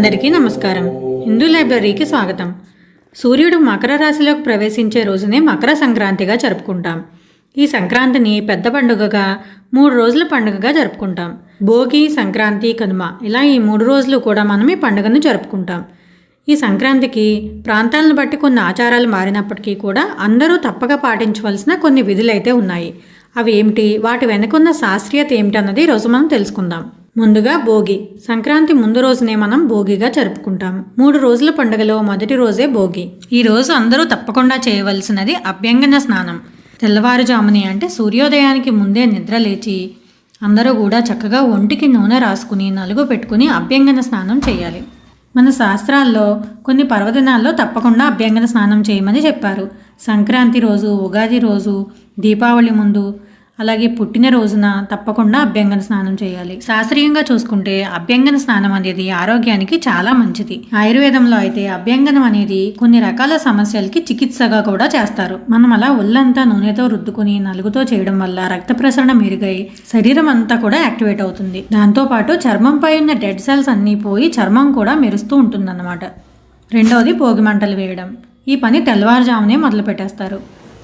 అందరికీ నమస్కారం. హిందూ లైబ్రరీకి స్వాగతం. సూర్యుడు మకర రాశిలోకి ప్రవేశించే రోజునే మకర సంక్రాంతిగా జరుపుకుంటాం. ఈ సంక్రాంతిని పెద్ద పండుగగా మూడు రోజుల పండుగగా జరుపుకుంటాం. భోగి సంక్రాంతి కనుమ ఇలా ఈ మూడు రోజులు కూడా మనం ఈ పండుగను జరుపుకుంటాం. ఈ సంక్రాంతికి ప్రాంతాలను బట్టి కొన్ని ఆచారాలు మారినప్పటికీ కూడా అందరూ తప్పక పాటించవలసిన కొన్ని విధులైతే ఉన్నాయి. అవి ఏమిటి? వాటి వెనుకున్న శాస్త్రీయత ఏమిటన్నది ఈరోజు మనం తెలుసుకుందాం. ముందుగా భోగి. సంక్రాంతి ముందు రోజునే మనం భోగిగా జరుపుకుంటాం మూడు రోజుల పండుగలో మొదటి రోజే భోగి. ఈ రోజు అందరూ తప్పకుండా చేయవలసినది అభ్యంగన స్నానం. తెల్లవారుజాముని అంటే సూర్యోదయానికి ముందే నిద్ర లేచి అందరూ కూడా చక్కగా ఒంటికి నూనె రాసుకుని నలుగు పెట్టుకుని అభ్యంగన స్నానం చేయాలి. మన శాస్త్రాల్లో కొన్ని పర్వదినాల్లో తప్పకుండా అభ్యంగన స్నానం చేయమని చెప్పారు. సంక్రాంతి రోజు ఉగాది రోజు దీపావళి ముందు అలాగే పుట్టినరోజున తప్పకుండా అభ్యంగన స్నానం చేయాలి. శాస్త్రీయంగా చూసుకుంటే అభ్యంగన స్నానం అనేది ఆరోగ్యానికి చాలా మంచిది. ఆయుర్వేదంలో అయితే అభ్యంగనం అనేది కొన్ని రకాల సమస్యలకి చికిత్సగా కూడా చేస్తారు. మనం అలా ఒళ్ళంతా నూనెతో రుద్దుకుని నలుగుతో చేయడం వల్ల రక్త ప్రసరణ మెరుగై శరీరం అంతా కూడా యాక్టివేట్ అవుతుంది. దాంతోపాటు చర్మంపై ఉన్న డెడ్ సెల్స్ అన్నీ పోయి చర్మం కూడా మెరుస్తూ ఉంటుందన్నమాట. రెండవది భోగి మంటలు వేయడం. ఈ పని తెల్లవారుజామునే మొదలు పెట్టేస్తారు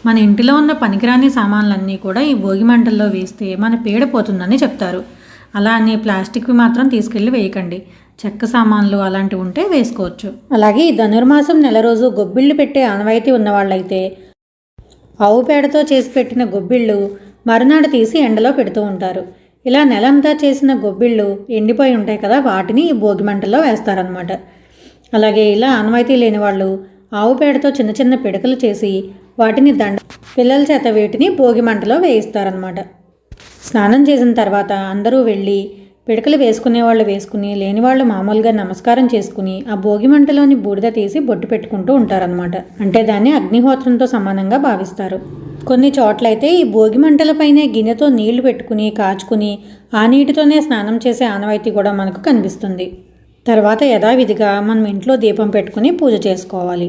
మన ఇంటిలో ఉన్న పనికిరాని సామాన్లన్నీ కూడా ఈ భోగి మంటల్లో వేస్తే మన పీడ పోతుందని చెప్తారు. అలా అని ప్లాస్టిక్వి మాత్రం తీసుకెళ్ళి వేయకండి. చెక్క సామాన్లు అలాంటివి ఉంటే వేసుకోవచ్చు. అలాగే ఈ ధనుర్మాసం నెల రోజు గొబ్బిళ్ళు పెట్టే ఆనవాయితీ ఉన్నవాళ్ళైతే ఆవు పేడతో చేసి పెట్టిన గొబ్బిళ్ళు మరునాడు తీసి ఎండలో పెడుతూ ఉంటారు. ఇలా నెలంతా చేసిన గొబ్బిళ్ళు ఎండిపోయి ఉంటాయి కదా వాటిని ఈ భోగి మంటల్లో వేస్తారనమాట అలాగే ఇలా ఆనవాయితీ లేని వాళ్ళు ఆవు పేడతో చిన్న చిన్న పిడకలు చేసి వాటిని దండ పిల్లల చేత వీటిని భోగి మంటలో వేయిస్తారనమాట స్నానం చేసిన తర్వాత అందరూ వెళ్ళి పిడకలు వేసుకునే వాళ్ళు వేసుకుని లేని వాళ్ళు మామూలుగా నమస్కారం చేసుకుని ఆ భోగి మంటలోని బూడిద తీసి బొట్టు పెట్టుకుంటూ ఉంటారనమాట అంటే దాన్ని అగ్నిహోత్రంతో సమానంగా భావిస్తారు. కొన్ని చోట్లయితే ఈ భోగి మంటలపైనే గిన్నెతో నీళ్ళు పెట్టుకుని కాచుకుని ఆ నీటితోనే స్నానం చేసే ఆనవాయితీ కూడా మనకు కనిపిస్తుంది. తర్వాత యథావిధిగా మనం ఇంట్లో దీపం పెట్టుకుని పూజ చేసుకోవాలి.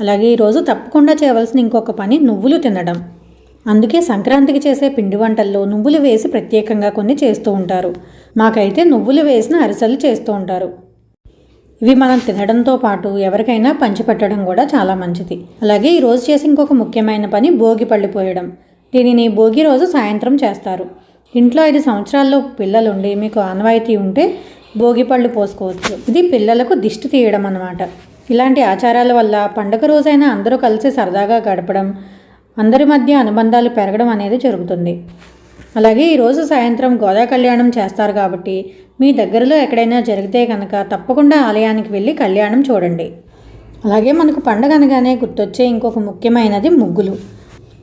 అలాగే ఈరోజు తప్పకుండా చేయవలసిన ఇంకొక పని నువ్వులు తినడం. అందుకే సంక్రాంతికి చేసే పిండి వంటల్లో నువ్వులు వేసి ప్రత్యేకంగా కొన్ని చేస్తూ ఉంటారు. మాకైతే నువ్వులు వేసిన అరిసెలు చేస్తూ ఉంటారు. ఇవి మనం తినడంతో పాటు ఎవరికైనా పంచిపెట్టడం కూడా చాలా మంచిది. అలాగే ఈరోజు చేసి ఇంకొక ముఖ్యమైన పని భోగి పళ్ళు పోయడం. దీనిని భోగి రోజు సాయంత్రం చేస్తారు. ఇంట్లో ఐదు సంవత్సరాల్లో పిల్లలుండి మీకు ఆనవాయితీ ఉంటే భోగి పళ్ళు పోసుకోవచ్చు. ఇది పిల్లలకు దిష్టి తీయడం అన్నమాట. ఇలాంటి ఆచారాల వల్ల పండగ రోజైనా అందరూ కలిసి సరదాగా గడపడం అందరి మధ్య అనుబంధాలు పెరగడం అనేది జరుగుతుంది. అలాగే ఈరోజు సాయంత్రం గోదా కళ్యాణం చేస్తారు కాబట్టి మీ దగ్గరలో ఎక్కడైనా జరిగితే కనుక తప్పకుండా ఆలయానికి వెళ్ళి కళ్యాణం చూడండి. అలాగే మనకు పండగ అనగానే గుర్తొచ్చే ఇంకొక ముఖ్యమైనది ముగ్గులు.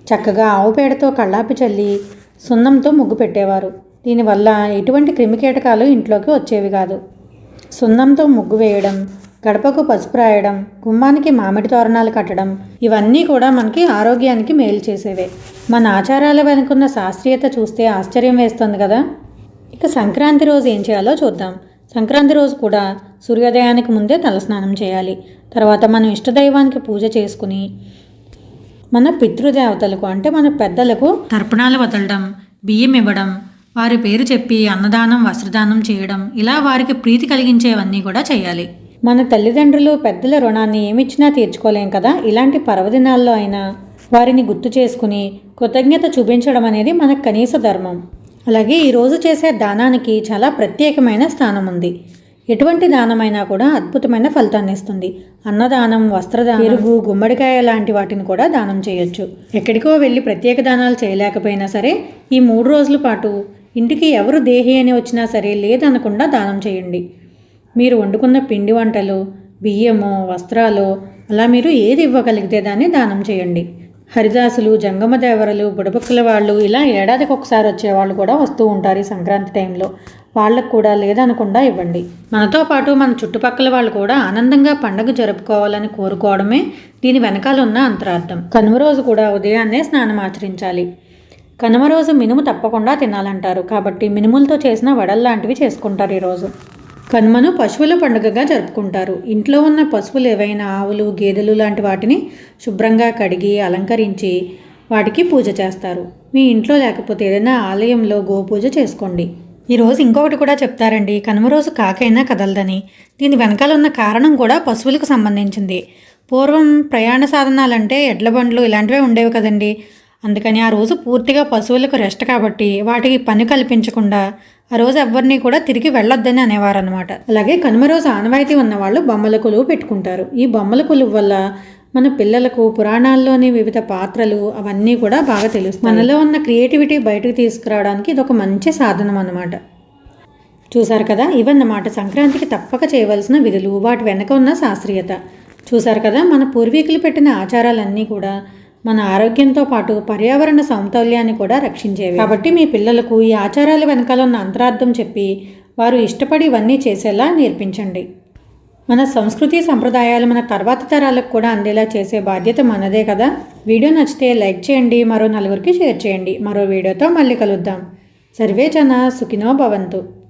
చక్కగా ఆవు పేడతో కళ్ళాపి చల్లి సున్నంతో ముగ్గు పెట్టేవారు. దీనివల్ల ఎటువంటి క్రిమికీటకాలు ఇంట్లోకి వచ్చేవి కాదు. సున్నంతో ముగ్గు వేయడం గడపకు పసుపు రాయడం గుమ్మానికి మామిడి తోరణాలు కట్టడం ఇవన్నీ కూడా మనకి ఆరోగ్యానికి మేలు చేసేవే. మన ఆచారాల వెనుకున్న శాస్త్రీయత చూస్తే ఆశ్చర్యం వేస్తుంది కదా? ఇక సంక్రాంతి రోజు ఏం చేయాలో చూద్దాం. సంక్రాంతి రోజు కూడా సూర్యోదయానికి ముందే తలస్నానం చేయాలి. తర్వాత మనం ఇష్టదైవానికి పూజ చేసుకుని మన పితృదేవతలకు అంటే మన పెద్దలకు తర్పణాలు వదలడం బియ్యం ఇవ్వడం వారి పేరు చెప్పి అన్నదానం వస్త్రదానం చేయడం ఇలా వారికి ప్రీతి కలిగించేవన్నీ కూడా చేయాలి. మన తల్లిదండ్రులు పెద్దల రుణాన్ని ఏమిచ్చినా తీర్చుకోలేం కదా? ఇలాంటి పర్వదినాల్లో అయినా వారిని గుర్తు చేసుకుని కృతజ్ఞత చూపించడం అనేది మనకు కనీస ధర్మం. అలాగే ఈరోజు చేసే దానానికి చాలా ప్రత్యేకమైన స్థానం ఉంది. ఎటువంటి దానమైనా కూడా అద్భుతమైన ఫలితాన్ని ఇస్తుంది. అన్నదానం వస్త్రదానం పెరుగు గుమ్మడికాయ లాంటి వాటిని కూడా దానం చేయొచ్చు. ఎక్కడికో వెళ్ళి ప్రత్యేక దానాలు చేయలేకపోయినా సరే ఈ మూడు రోజుల పాటు ఇంటికి ఎవరు దేహి అని వచ్చినా సరే లేదనకుండా దానం చేయండి. మీరు వండుకున్న పిండి వంటలు బియ్యము వస్త్రాలు అలా మీరు ఏది ఇవ్వగలిగితే దాన్ని దానం చేయండి. హరిదాసులు జంగమదేవరలు బుడబుక్కల వాళ్ళు ఇలా ఏడాదికి ఒకసారి వచ్చేవాళ్ళు కూడా వస్తూ ఉంటారు ఈ సంక్రాంతి టైంలో. వాళ్ళకు కూడా లేదనకుండా ఇవ్వండి. మనతో పాటు మన చుట్టుపక్కల వాళ్ళు కూడా ఆనందంగా పండగ జరుపుకోవాలని కోరుకోవడమే దీని వెనకాల ఉన్న అంతరార్థం. కనుమ రోజు కూడా ఉదయాన్నే స్నానం ఆచరించాలి. కనుమ రోజు మినుము తప్పకుండా తినాలంటారు. కాబట్టి మినుములతో చేసిన వడల్లాంటివి చేసుకుంటారు ఈరోజు కనుమను పశువుల పండుగగా జరుపుకుంటారు. ఇంట్లో ఉన్న పశువులు ఏవైనా ఆవులు గేదెలు లాంటి వాటిని శుభ్రంగా కడిగి అలంకరించి వాటికి పూజ చేస్తారు. మీ ఇంట్లో లేకపోతే ఏదైనా ఆలయంలో గోపూజ చేసుకోండి. ఈరోజు ఇంకొకటి కూడా చెప్తారండి. కనుమ రోజు కాకైనా కదలదని. దీని వెనకాల ఉన్న కారణం కూడా పశువులకు సంబంధించింది. పూర్వం ప్రయాణ సాధనాలంటే ఎడ్ల బండ్లు ఇలాంటివే ఉండేవి కదండి. అందుకని ఆ రోజు పూర్తిగా పశువులకు రెస్ట్ కాబట్టి వాటికి పని కల్పించకుండా ఆ రోజు ఎవరిని కూడా తిరిగి వెళ్ళొద్దని అనేవారు అనమాట అలాగే కనుమ రోజు ఆనవాయితీ ఉన్న వాళ్ళు బొమ్మల కొలువు పెట్టుకుంటారు. ఈ బొమ్మల కొలువు వల్ల మన పిల్లలకు పురాణాల్లోని వివిధ పాత్రలు అవన్నీ కూడా బాగా తెలుస్తాయి. మనలో ఉన్న క్రియేటివిటీ బయటకు తీసుకురావడానికి ఇది ఒక మంచి సాధనం అన్నమాట. చూసారు కదా? ఇవన్నమాట సంక్రాంతికి తప్పక చేయవలసిన విధులు వాటి వెనక ఉన్న శాస్త్రీయత. చూసారు కదా? మన పూర్వీకులు పెట్టిన ఆచారాలన్నీ కూడా మన ఆరోగ్యంతో పాటు పర్యావరణ సమతౌల్యాన్ని కూడా రక్షించేవి. కాబట్టి మీ పిల్లలకు ఈ ఆచారాల వెనకాల ఉన్న అంతరార్థం చెప్పి వారు ఇష్టపడి ఇవన్నీ చేసేలా నేర్పించండి. మన సంస్కృతి సంప్రదాయాలు మన తర్వాత తరాలకు కూడా అందేలా చేసే బాధ్యత మనదే కదా? వీడియో నచ్చితే లైక్ చేయండి మరో నలుగురికి షేర్ చేయండి. మరో వీడియోతో మళ్ళీ కలుద్దాం. సర్వే జన సుఖినో భవంతు.